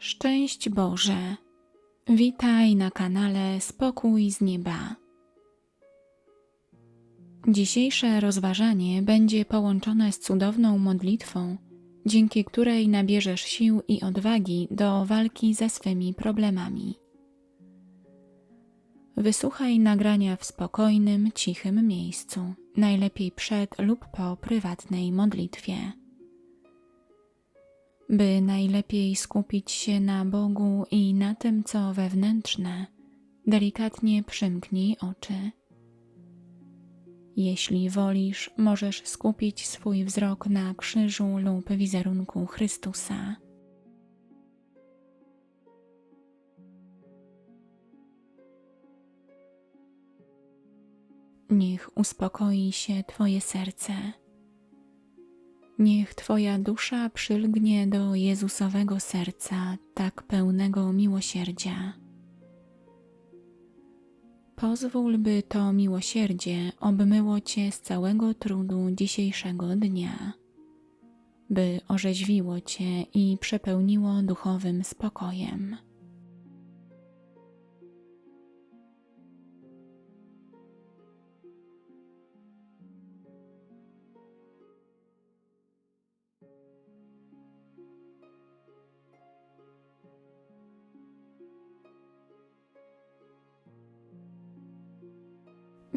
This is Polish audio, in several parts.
Szczęść Boże! Witaj na kanale Spokój z Nieba. Dzisiejsze rozważanie będzie połączone z cudowną modlitwą, dzięki której nabierzesz sił i odwagi do walki ze swymi problemami. Wysłuchaj nagrania w spokojnym, cichym miejscu, najlepiej przed lub po prywatnej modlitwie. By najlepiej skupić się na Bogu i na tym, co wewnętrzne, delikatnie przymknij oczy. Jeśli wolisz, możesz skupić swój wzrok na krzyżu lub wizerunku Chrystusa. Niech uspokoi się Twoje serce. Niech Twoja dusza przylgnie do Jezusowego serca, tak pełnego miłosierdzia. Pozwól, by to miłosierdzie obmyło Cię z całego trudu dzisiejszego dnia, by orzeźwiło Cię i przepełniło duchowym spokojem.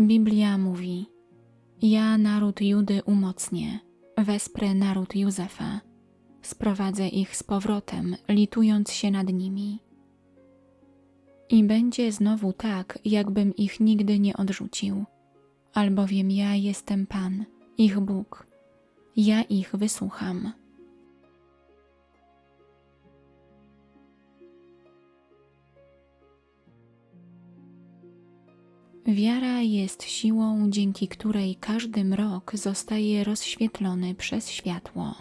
Biblia mówi: Ja naród Judy umocnię, wesprę naród Józefa, sprowadzę ich z powrotem, litując się nad nimi. I będzie znowu tak, jakbym ich nigdy nie odrzucił, albowiem ja jestem Pan, ich Bóg, ja ich wysłucham. Wiara jest siłą, dzięki której każdy mrok zostaje rozświetlony przez światło.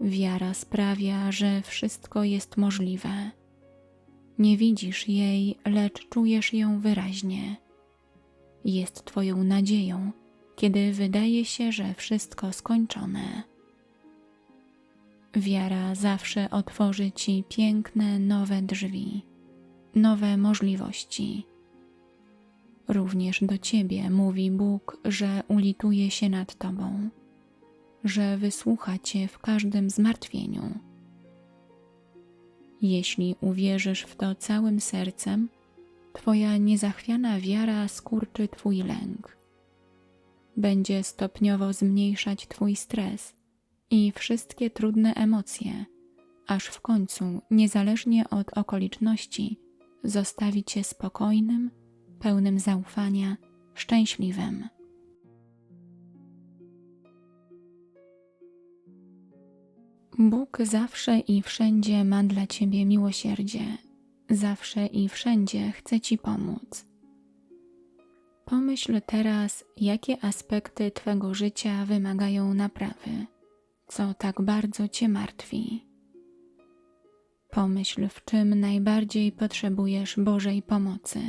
Wiara sprawia, że wszystko jest możliwe. Nie widzisz jej, lecz czujesz ją wyraźnie. Jest Twoją nadzieją, kiedy wydaje się, że wszystko skończone. Wiara zawsze otworzy Ci piękne, nowe drzwi, nowe możliwości Również do Ciebie mówi Bóg, że ulituje się nad Tobą, że wysłucha Cię w każdym zmartwieniu. Jeśli uwierzysz w to całym sercem, Twoja niezachwiana wiara skurczy Twój lęk. Będzie stopniowo zmniejszać Twój stres i wszystkie trudne emocje, aż w końcu, niezależnie od okoliczności, zostawi Cię spokojnym pełnym zaufania, szczęśliwym. Bóg zawsze i wszędzie ma dla Ciebie miłosierdzie, zawsze i wszędzie chce Ci pomóc. Pomyśl teraz, jakie aspekty Twego życia wymagają naprawy, co tak bardzo Cię martwi. Pomyśl, w czym najbardziej potrzebujesz Bożej pomocy.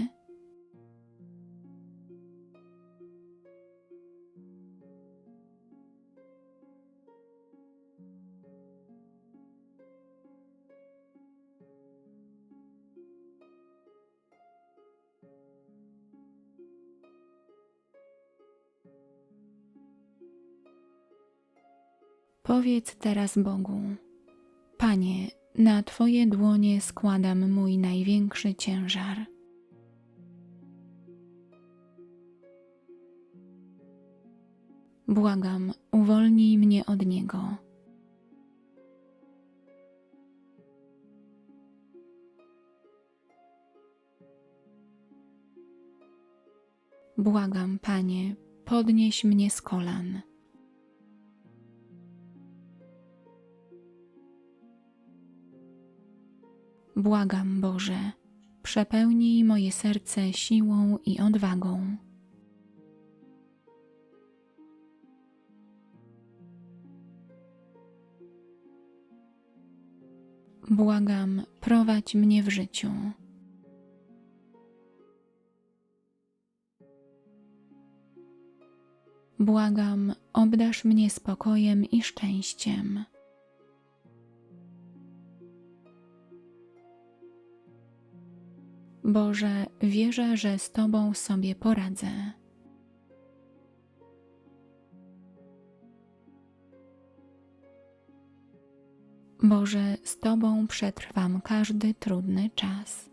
Powiedz teraz Bogu: Panie, na Twoje dłonie składam mój największy ciężar. Błagam, uwolnij mnie od niego. Błagam, Panie, podnieś mnie z kolan. Błagam Boże, przepełnij moje serce siłą i odwagą. Błagam, prowadź mnie w życiu. Błagam, obdasz mnie spokojem i szczęściem. Boże, wierzę, że z Tobą sobie poradzę. Boże, z Tobą przetrwam każdy trudny czas.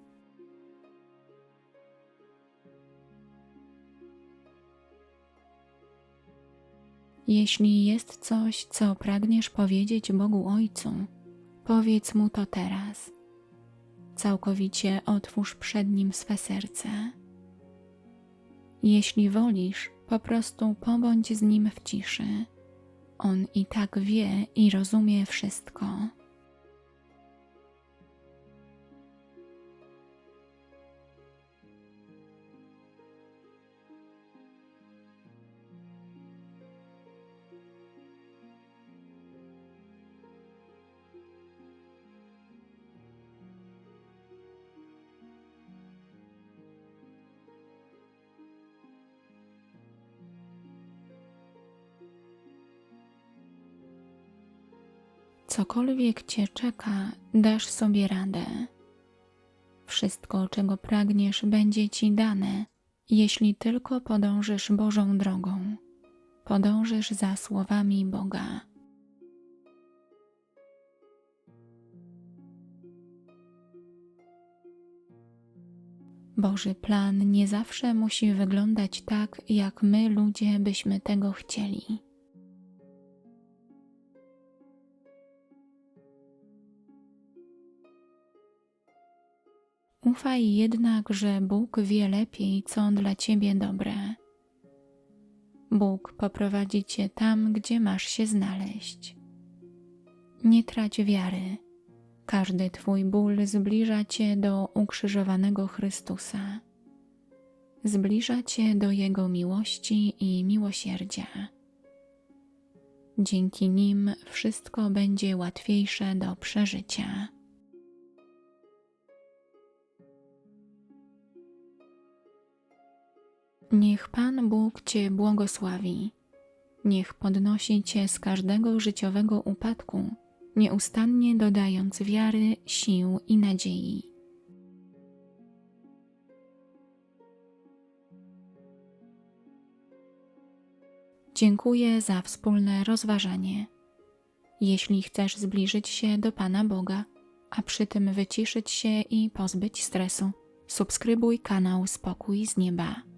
Jeśli jest coś, co pragniesz powiedzieć Bogu Ojcu, powiedz Mu to teraz. Całkowicie otwórz przed Nim swe serce. Jeśli wolisz, po prostu pobądź z Nim w ciszy. On i tak wie i rozumie wszystko. Cokolwiek Cię czeka, dasz sobie radę. Wszystko, czego pragniesz, będzie Ci dane, jeśli tylko podążysz Bożą drogą. Podążysz za słowami Boga. Boży plan nie zawsze musi wyglądać tak, jak my ludzie byśmy tego chcieli. Ufaj jednak, że Bóg wie lepiej, co dla ciebie dobre. Bóg poprowadzi cię tam, gdzie masz się znaleźć. Nie trać wiary. Każdy twój ból zbliża cię do ukrzyżowanego Chrystusa. Zbliża cię do Jego miłości i miłosierdzia. Dzięki nim wszystko będzie łatwiejsze do przeżycia. Niech Pan Bóg Cię błogosławi. Niech podnosi Cię z każdego życiowego upadku, nieustannie dodając wiary, sił i nadziei. Dziękuję za wspólne rozważanie. Jeśli chcesz zbliżyć się do Pana Boga, a przy tym wyciszyć się i pozbyć stresu, subskrybuj kanał Spokój z Nieba.